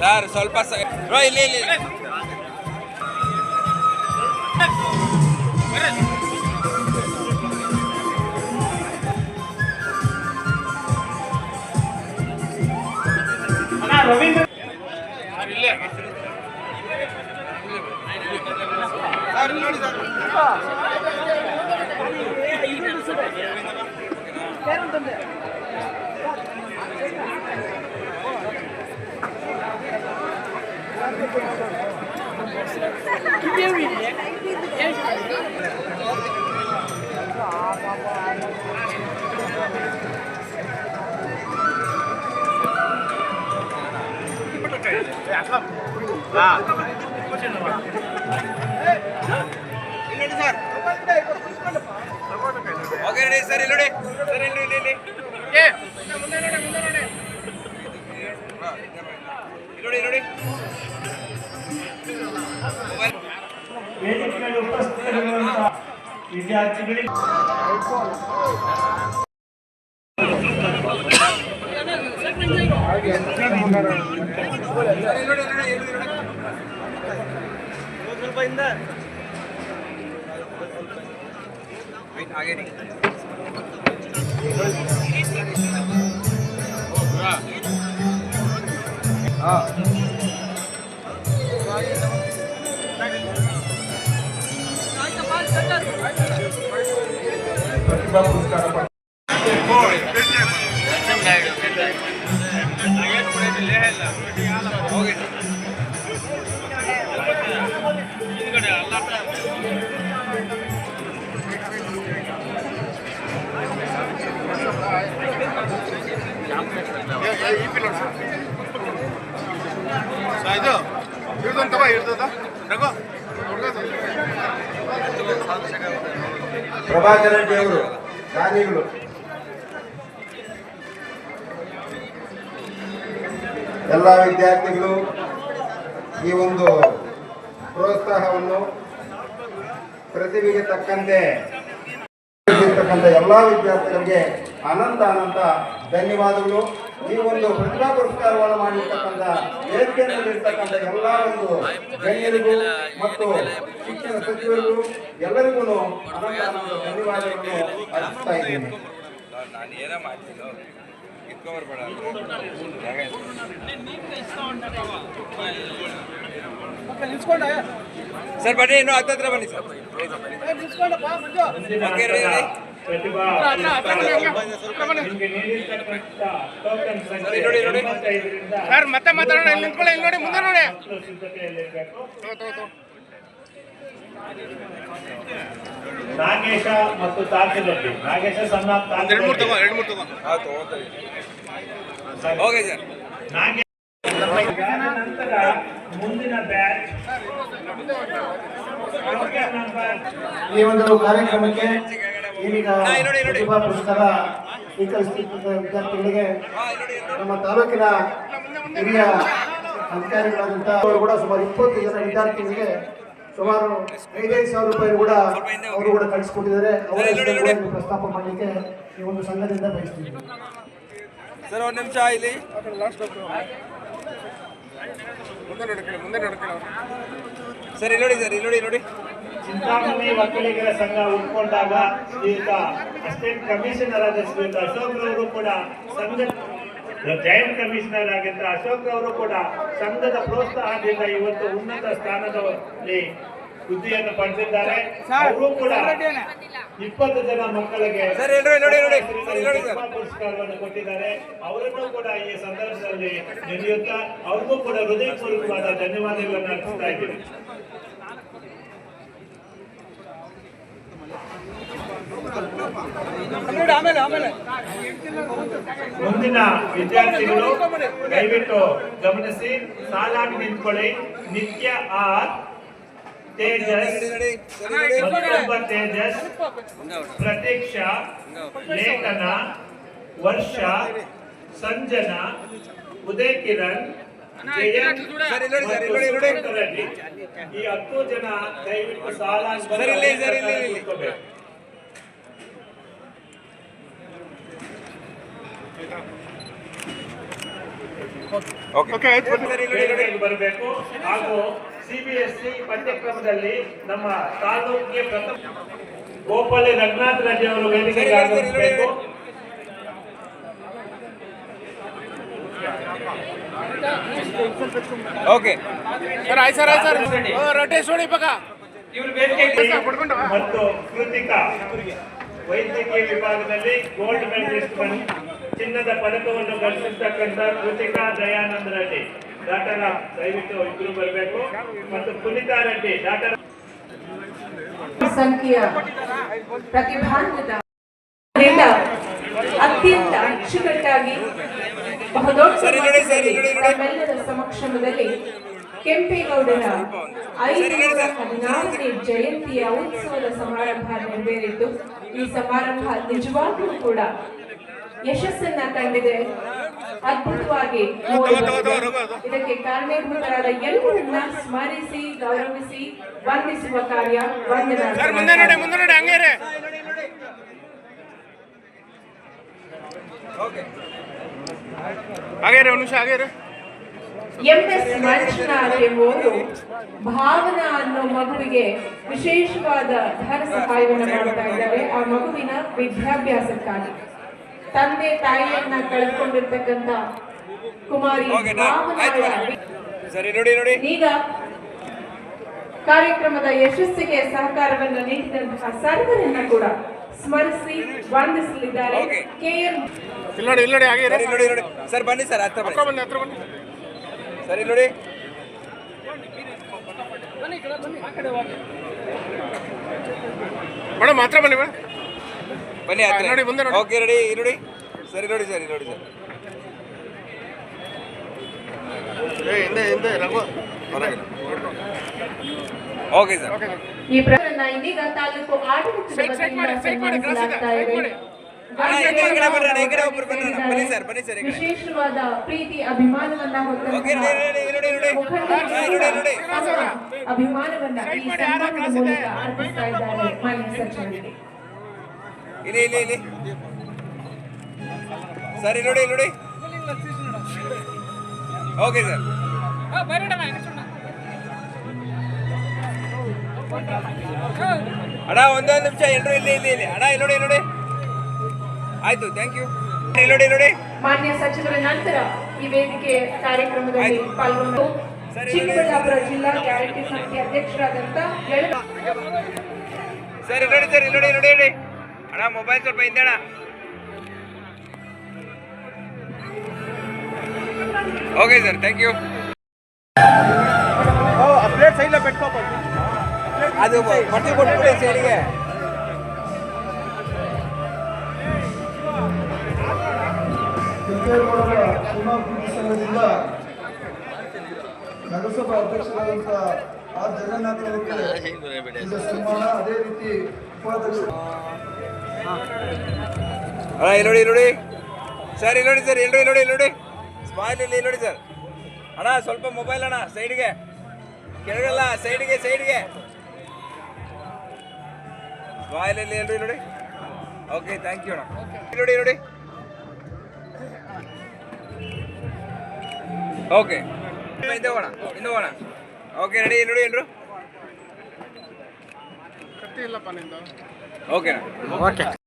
Sir ಸ್ವಲ್ಪ ಇಲ್ಲಿ ಇಲ್ಲಿ. ಓಕೆ ರೆಡಿ ಸರ್ ಇಲ್ಲಿ ನೋಡಿ ಸರ್ ಇಲ್ಲಿ ಇಲ್ಲಿ ಇಲ್ಲಿ ವಿದ್ಯಾರ್ಥಿಗಳಿಗೆ Wait, ಪ್ರತಿಭಾ ಪುರಸ್ಕಾರ ಇದು ಹಿಡ್ದಂತ ಹಿಡ್ದದ ತಗೋ ಪ್ರಭಾಕರ ರೆಡ್ಡಿ ಅವರು ದಾನಿಗಳು ಎಲ್ಲ ವಿದ್ಯಾರ್ಥಿಗಳು ಈ ಒಂದು ಪ್ರೋತ್ಸಾಹವನ್ನು ಪ್ರತಿಭೆಗೆ ತಕ್ಕಂತೆ ಎಲ್ಲ ವಿದ್ಯಾರ್ಥಿಗಳಿಗೆ ಅನಂತ ಅನಂತ ಧನ್ಯವಾದಗಳು. ಈ ಒಂದು ಪ್ರತಿಭಾ ಪುರಸ್ಕಾರವನ್ನು ಮಾಡಿರ್ತಕ್ಕಂಥ ವೇದಿಕೆಯಲ್ಲಿರ್ತಕ್ಕಂಥ ಎಲ್ಲ ಒಂದು ಗಣ್ಯರಿಗೂ ಮತ್ತು ಶಿಕ್ಷಣ ಸಚಿವರಿಗೂ ಎಲ್ಲರಿಗೂ ಅನಂತ ಅನಂತ ಧನ್ಯವಾದಗಳನ್ನು ಅರ್ಪಿಸ್ತಾ ಇದ್ದೀನಿ. ಸರ್ ಬನ್ನಿ ಇನ್ನು ಹತ್ತತ್ರ ಬನ್ನಿ ಸರ್. ಓಕೆ ಪ್ರತಿಭಾ ನಿಮಗೆ ನೀಡಿರ್ತಕ್ಕಂಥ ಟೋಕನ್ ಸಂಖ್ಯೆ ನೋಡಿ, ನೋಡಿ. ಸರ್ ಮತ್ತೆ ಮಾತಾಡೋಣ ಇಲ್ಲಿ ನಿಂತ್ಕೊಳ್ಳಿ ಇಲ್ಲಿ ನೋಡಿ ಮುಂದೆ ನೋಡಿ. ಸಿದ್ಧತೆಯಲ್ಲಿರಬೇಕು. ನಾಗೇಶ ಮತ್ತು ತಾಕಿರೆಡ್ಡಿ ನಾಗೇಶ ಸಣ್ಣ ಎರಡು ಮೂರು ತಗೋ ಎರಡು ಮೂರು ತಗೋ. ಹಾಂ ಓಕೆ ಸರ್. ನಾಗೇಶ ನಂತರ ಮುಂದಿನ ಬ್ಯಾಚ್ ಈ ಒಂದು ಕಾರ್ಯಕ್ರಮಕ್ಕೆ ಈಗ ನೋಡಿ, ನೋಡಿ. ಪ್ರತಿಭಾ ಪುರಸ್ಕಾರ ಸ್ವೀಕರಿಸುತ್ತಿದ್ದ ವಿದ್ಯಾರ್ಥಿಗಳಿಗೆ ನೋಡಿ ನಮ್ಮ ತಾಲೂಕಿನ ಹಿರಿಯ ಅಧಿಕಾರಿಗಳಾದಂಥ ಅವರು ಕೂಡ ಸುಮಾರು ಇಪ್ಪತ್ತು ಜನ ವಿದ್ಯಾರ್ಥಿಗಳಿಗೆ ಸುಮಾರು ಐದೈದು ಸಾವಿರ ರೂಪಾಯಿ ಕೂಡ ಅವರು ಕೂಡ ಕಳಿಸಿಕೊಟ್ಟಿದ್ದಾರೆ. ಅವರ ಪ್ರಸ್ತಾಪ ಮಾಡಲಿಕ್ಕೆ ಈ ಒಂದು ಸಂಘದಿಂದ ಬಯಸ್ತೀವಿ. ಸರ್ ಒಂದು ನಿಮಿಷ ಇಲ್ಲಿ. ಮುಂದೆ ನಡ್ಕೊಳ್ಳಿ ಮುಂದೆ ನಡ್ಕೊಳ್ಳಿ ಸರ್ ಇಲ್ಲಿ ನೋಡಿ ಸರ್ ಇಲ್ಲಿ ನೋಡಿ ನೋಡಿ. ಚಿಂತಾಮಣಿ ವಕೀಲಿಗರ ಸಂಘ ಉಟ್ಕೊಂಡಾಗ ಈಗ ಅಸಿಸ್ಟೆಂಟ್ ಕಮಿಷನರ್ ಆದ ಶ್ರೀಯುತ ಅಶೋಕ್ ರವರು ಕೂಡ ಸಂಘ ಜಾಯಿಂಟ್ ಕಮಿಷನರ್ ಆಗಿದ್ದ ಅಶೋಕ್ ರವರು ಕೂಡ ಸಂಘದ ಪ್ರೋತ್ಸಾಹದಿಂದ ಇವತ್ತು ಉನ್ನತ ಸ್ಥಾನದಲ್ಲಿ ಹುದ್ದೆಯನ್ನು ಪಡೆದಿದ್ದಾರೆ. ಅವರು ಕೂಡ ಇಪ್ಪತ್ತು ಜನ ಮಕ್ಕಳಿಗೆ ಪುರಸ್ಕಾರವನ್ನು ಕೊಟ್ಟಿದ್ದಾರೆ. ಅವರನ್ನು ಕೂಡ ಈ ಸಂದರ್ಭದಲ್ಲಿ ನೆನೆಯುತ್ತಾ ಅವ್ರಿಗೂ ಕೂಡ ಹೃದಯಪೂರ್ವಕವಾದ ಧನ್ಯವಾದಗಳನ್ನು ಅರ್ಪಿಸ್ತಾ ಇದ್ದೀನಿ. ಮುಂದಿನ ವಿದ್ಯಾರ್ಥಿಗಳು ದಯವಿಟ್ಟು ಗಮನಿಸಿ, ಸಾಲಾಗಿ ನಿಂತ್ಕೊಳ್ಳಿ. ನಿತ್ಯ ಆರ್ ತೇಜಸ್ ತೇಜಸ್, ಪ್ರತೀಕ್ಷಾ, ಲೇಖನ, ವರ್ಷ, ಸಂಜನಾ ಉದಯ ಕಿರಣ್ ಜಯಂತ್ ಸರ್ ಇಲ್ಲಿ ಇಲ್ಲಿ ಇಲ್ಲಿ ರೆಡ್ಡಿ. ಈ ಹತ್ತು ಜನ ದಯವಿಟ್ಟು ಸಾಲ ಬರಬೇಕು. ಹಾಗೂ ಸಿಬಿಎಸ್ಇ ಪಠ್ಯಕ್ರಮದಲ್ಲಿ ನಮ್ಮ ತಾಲೂಕಿಗೆ ಪ್ರಥಮ ಗೋಪಾಲಿ ರಘುನಾಥ್ ರೆಡ್ಡಿ ಅವರು ವೇದಿಕೆಗೆ ಆಗಮಿಸಬೇಕು. ಓಕೆ. ಸರ್ ಆಯ್ತು ಸರ್ ಆಯ್ತು ಸರ್. ರೊಟೇಶ್ ನೋಡಿ ಇವಾಗ. ಮತ್ತು ಕೃತಿಕಾ ವೈದ್ಯಕೀಯ ವಿಭಾಗದಲ್ಲಿ ಗೋಲ್ಡ್ ಮೆಡಲಿಸ್ಟ್ ಚಿನ್ನದ ಪದಕವನ್ನು ಗಳಿಸಿರ್ತಕ್ಕಂಥ ಕೃತಿಕಾ ದಯಾನಂದ ರೆಡ್ಡಿ. ಡಾಕ್ಟರ್ ದಯವಿಟ್ಟು ಇಬ್ಬರು ಬರಬೇಕು. ಮತ್ತು ಪುನೀತಾ ರೆಡ್ಡಿ ಡಾಕ್ಟರ್ ಸಂಖ್ಯೆಯ ಪ್ರತಿಭಾನ್ವಿತ ಅತ್ಯಂತ ಅಚ್ಚುಕಟ್ಟಾಗಿ ನೋಡಿ. ಸಮಕ್ಷಮದಲ್ಲಿ ಕೆಂಪೇಗೌಡರ ಐನೂರ ಹದಿನಾರನೇ ಜಯಂತಿಯ ಉತ್ಸವದ ಸಮಾರಂಭ ನೆರವೇರಿದ್ದು ಈ ಸಮಾರಂಭ ನಿಜವಾಗ್ಲೂ ಕೂಡ ಯಶಸ್ಸನ್ನ ಕಂಡಿದೆ. ಅದ್ಭುತವಾಗಿ ಇದಕ್ಕೆ ಕಾರಣೀಭೂತರಾದ ಎಲ್ಲರನ್ನ ಸ್ಮರಿಸಿ ಗೌರವಿಸಿ ವಂದಿಸುವ ಕಾರ್ಯ ವಂದನಾ ಮುಂದೆ ನೋಡಿ ಹಂಗೆ ಇರಿ. ಓಕೆ ಹಾಗೆ ಇರಿ ಒಂದು ನಿಮಿಷ ಹಾಗೆ ಇರಿ. ಎಂ ಎಸ್ ಮಂಜುನಾಥ್ ಎಂಬುವರು ಭಾವನಾ ಅನ್ನೋ ಮಗುವಿಗೆ ವಿಶೇಷವಾದ ಧನ ಸಹಾಯವನ್ನು ಮಾಡ್ತಾ ಇದ್ದಾರೆ ಆ ಮಗುವಿನ ವಿದ್ಯಾಭ್ಯಾಸಕ್ಕಾಗಿ ತಂದೆ ತಾಯಿಯನ್ನ ಕಳೆದುಕೊಂಡಿರ್ತಕ್ಕಂತ ಕುಮಾರಿ ಭಾವನಾ ಈಗ ಕಾರ್ಯಕ್ರಮದ ಯಶಸ್ಸಿಗೆ ಸಹಕಾರವನ್ನು ನೀಡಿದಂತಹ ಸರ್ವರನ್ನ ಕೂಡ ಸ್ಮರಿಸಿ ವಂದಿಸಲಿದ್ದಾರೆ. ಕೆಎಂ ನೋಡಿ ಇಲ್ಲಿ ನೋಡಿ ಹಾಗೆ ನೋಡಿ ನೋಡಿ. ಸರ್ ಬನ್ನಿ ಸರ್ ಹತ್ರ ಬನ್ನಿ. ಬನ್ನಿ ಹತ್ರ ಬನ್ನಿ. ಸರಿ ನೋಡಿ. ಮೇಡಮ್ ಹತ್ರ ಬನ್ನಿ ಮೇಡಮ್. ಬನ್ನಿ ಹತ್ರ. ನೋಡಿ, ಮುಂದೆ ನೋಡಿ. ಓಕೆ ರೆಡಿ ನೋಡಿ. ಸರಿ ನೋಡಿ ಸರಿ ನೋಡಿ ಸರ್. ಏ ಹಿಂದೆ ಹಿಂದೆ ರಘು. ಪರವಾಗಿಲ್ಲ. ಓಕೆ ಸರ್ ಈ ಪ್ರಕರಣ ಇದೀಗ ತಾಲೂಕು ಸರ್. ವಿಶೇಷವಾದ ಪ್ರೀತಿ ಅಭಿಮಾನವನ್ನ ಅಭಿಮಾನವನ್ನ ಈ ಸನ್ಮಾನದ ಮೂಲಕ ಅರ್ಪಿಸ್ತಾ ಇದ್ದಾರೆ ಮಾನ್ಯ ಸಚಿವರಿಗೆ ಇಲ್ಲಿ ಇಲ್ಲಿ ಇಲ್ಲಿ. ಸರಿ ನೋಡಿ ನೋಡಿ. ಓಕೆ ಸರ್ ಅಣ್ಣ ಒಂದೊಂದು ನಿಮಿಷ ಎಲ್ಲರೂ ಇಲ್ಲಿ ಇಲ್ಲಿ ಇಲ್ಲಿ. ಅಣ್ಣ ಇಲ್ಲಿ ನೋಡಿ ನೋಡಿ. ಆಯ್ತು ಥ್ಯಾಂಕ್ ಯು ಇಲ್ಲಿ ನೋಡಿ ನೋಡಿ. ಮಾನ್ಯ ಸಚಿವರ ನಂತರ ಈ ವೇದಿಕೆ ಕಾರ್ಯಕ್ರಮದಲ್ಲಿ. ಪಾಲ್ಗೊಂಡು ಚಿಕ್ಕಬಳ್ಳಾಪುರ ಜಿಲ್ಲಾ ಗ್ಯಾರಂಟಿ ಸಮಿತಿ ಅಧ್ಯಕ್ಷರಾದಂತ ಸರಿ ನೋಡಿ ಸರ್ ಇಲ್ಲಿ ನೋಡಿ ನೋಡಿ ಇಲ್ಲಿ ಅಣ್ಣ ಮೊಬೈಲ್ ಸ್ವಲ್ಪ ಹಿಂದೆ ಅಣ್ಣ. ಓಕೆ ಸರ್ ಥ್ಯಾಂಕ್ ಯು ಅದು ಬಟ್ಟೆ ಕೊಟ್ಬಿಡಿ ಸೇರಿಗೆ ಕೆಂಪೇಗೌಡರ ಅಭಿಮಾನಿ ಸಂಘದಿಂದ ನಗರಸಭಾ ಅಧ್ಯಕ್ಷರಾದಂಥ ಆರ್ ಜಗನ್ನಾಥ್ ಅವರಿಗೆ ಈಗ ಸನ್ಮಾನ ಅದೇ ರೀತಿ ಉಪಾಧ್ಯಕ್ಷ ಅಣ್ಣ ಇಲ್ಲಿ ನೋಡಿ ಇಲ್ಲಿ ನೋಡಿ ಸರ್ ಇಲ್ಲಿ ನೋಡಿ ಸರ್ ಇಲ್ಲಿ ನೋಡಿ ಇಲ್ಲಿ ನೋಡಿ ಸ್ಮೈಲ್ ಇಲ್ಲಿ ಇಲ್ಲಿ ನೋಡಿ ಸರ್ ಅಣ್ಣ ಸ್ವಲ್ಪ ಮೊಬೈಲ್ ಅಣ್ಣ ಸೈಡ್ಗೆ ಕೆಳಗಲ್ಲ ಸೈಡ್ಗೆ ಸೈಡ್ಗೆ ಇಲ್ಲಿ ಇಲ್ಲಿ ನೋಡಿ ಓಕೆ ಥ್ಯಾಂಕ್ ಯು ಅಣ್ಣ ಇಲ್ಲಿ ನೋಡಿ ನೋಡಿ ಓಕೆ ಹಿಂದೆ ಹೋಗೋಣ ಇನ್ನು ಹೋಗೋಣ ಓಕೆ ರೆಡಿ ಇಲ್ಲಿ ನೋಡಿ ಏನ್ರು ಓಕೆ ಅಣ್ಣ ಓಕೆ